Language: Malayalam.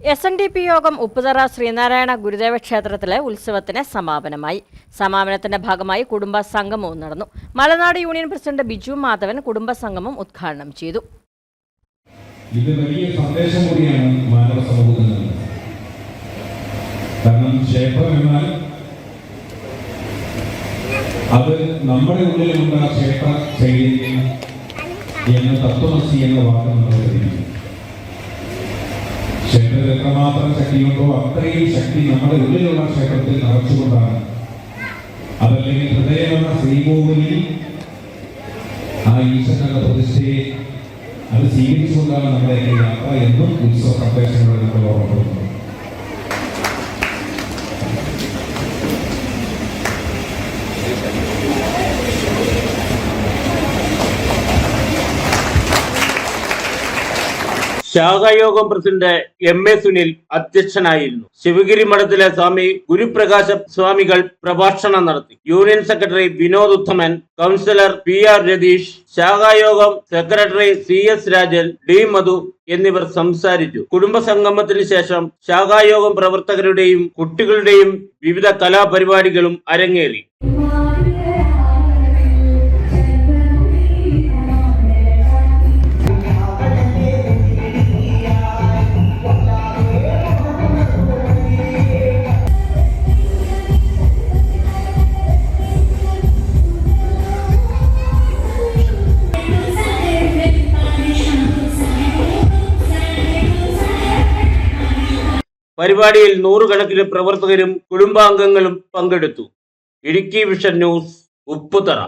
എസ് എൻ ഡി പി യോഗം ഉപ്പുതറ ശ്രീനാരായണ ഗുരുദേവ ക്ഷേത്രത്തിലെ ഉത്സവത്തിന് സമാപനമായി. സമാപനത്തിന്റെ ഭാഗമായി കുടുംബ സംഗമവും നടന്നു. മലനാട് യൂണിയൻ പ്രസിഡന്റ് ബിജു മാധവൻ കുടുംബ സംഗമം ഉദ്ഘാടനം ചെയ്തു. ഇത് വലിയ സന്ദേശം കൂടിയാണ് മാനവ സമൂഹത്തിൽ കാരണം ക്ഷേത്രം എന്നാൽ അത് നമ്മുടെ ഉള്ളിലുണ്ട് ക്ഷേത്ര ശൈലി എന്ന തത്വമസി എന്ന വാക്ക് നമ്മൾ ക്ഷേത്രത്തിൽ എത്രമാത്രം ശക്തിയുണ്ടോ അത്രയും ശക്തി നമ്മുടെ ഉള്ളിലുള്ള ക്ഷേത്രത്തിൽ നിറച്ചുകൊണ്ടാണ്. അതല്ലെങ്കിൽ ഹൃദയമെന്ന ശ്രീകോവിലിൽ ആ ഈശ്വരന്റെ പ്രതിഷ്ഠയെ അത് സ്വീകരിച്ചുകൊണ്ടാണ് നമ്മുടെ ഈ യാത്ര എന്നും ഉത്സവ സന്ദേശങ്ങളിൽ നമ്മൾ ഓർമ്മപ്പെടുത്തുന്നത് ശാഖായോഗം പ്രസിഡന്റ് എം എ സുനിൽ അധ്യക്ഷനായിരുന്നു. ശിവഗിരി മഠത്തിലെ സ്വാമി ഗുരുപ്രകാശ സ്വാമികൾ പ്രഭാഷണം നടത്തി. Union secretary Vinod Uthaman councillor P R Ratheesh ശാഖായോഗം secretary C S Rajan D Madhu എന്നിവർ സംസാരിച്ചു. കുടുംബ സംഗമത്തിന് ശേഷം ശാഖായോഗം പ്രവർത്തകരുടെയും കുട്ടികളുടെയും വിവിധ കലാപരിപാടികളും അരങ്ങേറി. പരിപാടിയിൽ നൂറുകണക്കിന് പ്രവർത്തകരും കുടുംബാംഗങ്ങളും പങ്കെടുത്തു. Idukki vision news Upputhara.